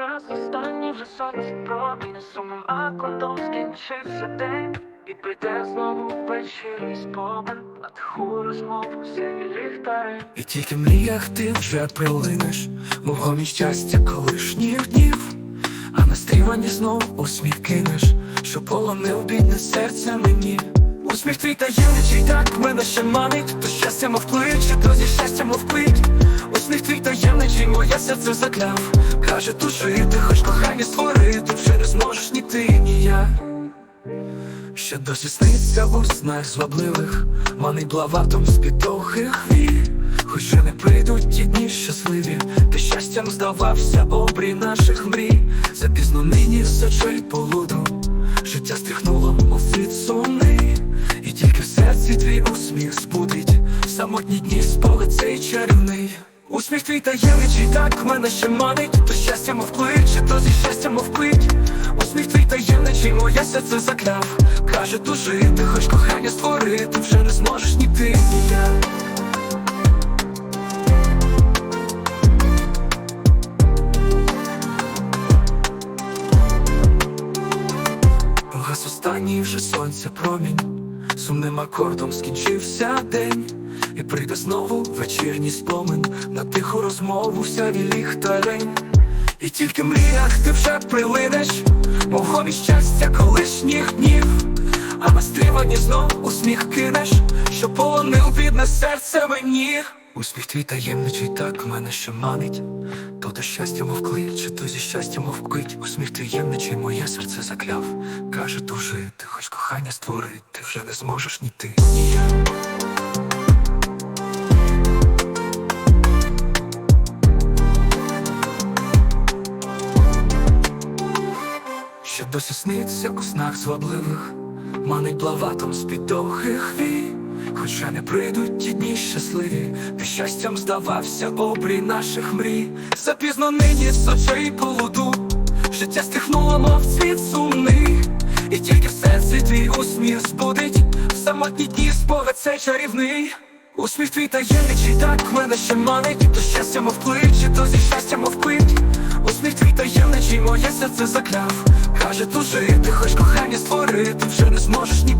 Раз останній вже сонце промінь Сумом акордом скінчився день. І прийде знову вечірній спомин На тиху розмову сині ліхтари І тільки в мріях ти вже прилинеш. Мого щастя колишніх днів. А на стрівані знов усміх кинеш. Що полонив бідне серце мені. Усміх твій таємничий так мене ще манить. То щастя мов клич, то зі щастя мов пить Усміх твій таємничий, моє серце закляв. Каже, тужити, хоч кохання створити Вже не зможеш ні ти, ні я Ще досі сниться в уснах звабливих Манить блаватом з підохих вій Хоч же не прийдуть ті дні щасливі Ти щастям здавався обрій наших мрій. Запізно нині з очей полуду Життя стряхнуло, мов сумний. І тільки в серці твій усміх збудить. Самотні дні спогад цей чарівний Усміх твій таємничий, так мене ще манить. То щастя мов кличе, то зі щастя мов пить Усміх твій таємничий, моє серце закляв. Каже, тужити, хоч кохання створити Вже не зможеш ні ти, ні я Погас останній вже сонця промінь. Сумним акордом скінчився день І прийде знову вечірній спомин. На тиху розмову вся ліхтарень І тільки в мріях ти вже прилинеш Мов гомі щастя колишніх днів. А на стрівані знов усміх кинеш Що полонив бідне серце мені. Успіх твій таємничий так мене ще манить. То до щастя мов кличе, то зі щастя мов кить Усміх таємничий моє серце закляв. Каже, тужити, хоч кохання створити Вже не зможеш ні ти, ні я Ще досі сниться у снах звабливих Манить блаватом з підохих вій. Хоча не прийдуть ті дні щасливі Ти щастям здавався обрій наших мрій. Запізно нині з полуду Життя стихнуло, мов світ сумний. І тільки в серці твій усміх збудить В самотні дні спогад цей чарівний. Усміх твій таємничий, так мене ще манить. То щастя мов кличе, то зі щастя мов пить Усміх твій таємничий, моє серце закляв razie to żyj Ty choć kochanie stwory Ty przenos możesz nie.